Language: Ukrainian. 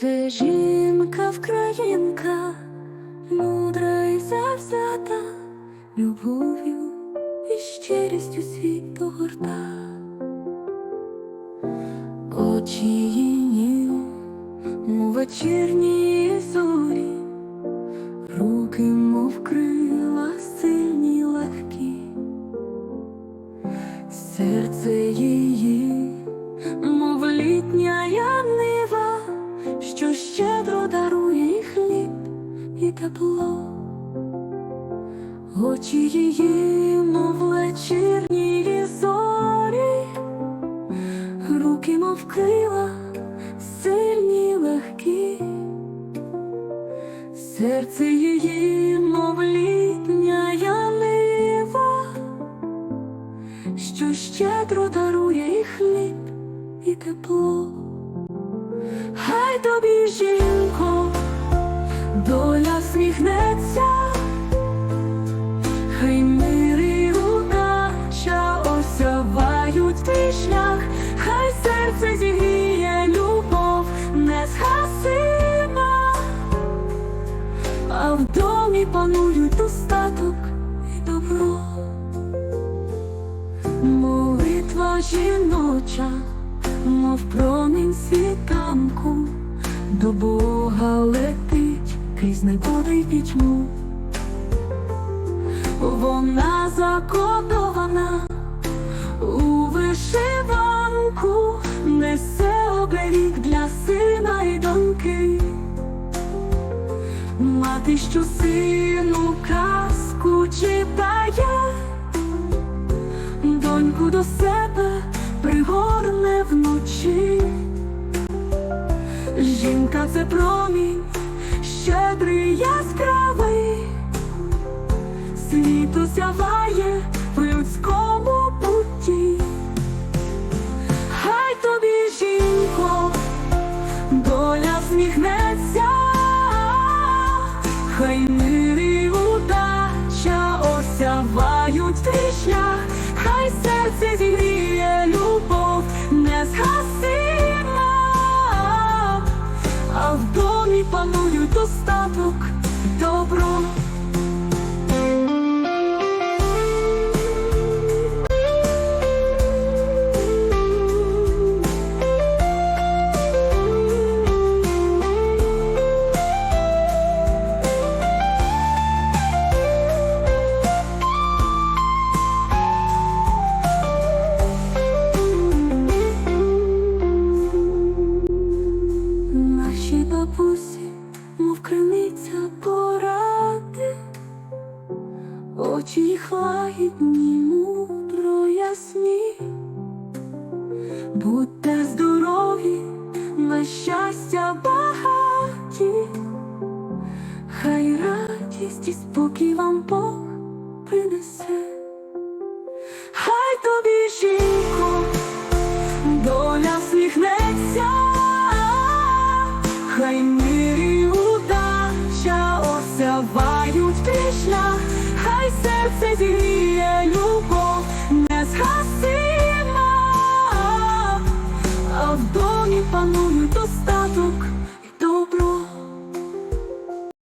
Це жінка вкраїнка, мудра і завзята, любов'ю і щирістю світ погорта. Очі її, мов вечірні зорі, руки, мов крила, сильні легкі, серце її, мов літня тепло. Очі її, мов вечірні зорі, руки, мов крила, сильні легкі, серце її, мов літня янива, що щедро дарує і хліб, і тепло. Хай тобі, жінко, доля сміхнеться, хай мир і удача осявають твій шлях, хай серце зігріє любов не згасима, а в домі панують достаток і добро. Молитва жіноча, мов промінь світанку, до Бога летить крізь негоди й пітьму. Вона закодована у вишиванку, несе оберіг для сина й доньки. Мати, що сину казку читає, доньку до себе пригорне вночі. Жінка це промінь, щедрий яскравий, світ осяває в людському путі. Хай тобі, жінко, доля сміхнеться, хай мир і удача осявають твій шлях, хай серце зігріє любов не згасима, а в домі панують очі їх лагідні, мудро ясні. Будьте здорові, на щастя багаті, хай радість і спокій вам Бог принесе. Хай тобі, жінко, доля сміхнеться, хай мир і удача осявають шлях, серце зігріє любов не згасима, а в домі панують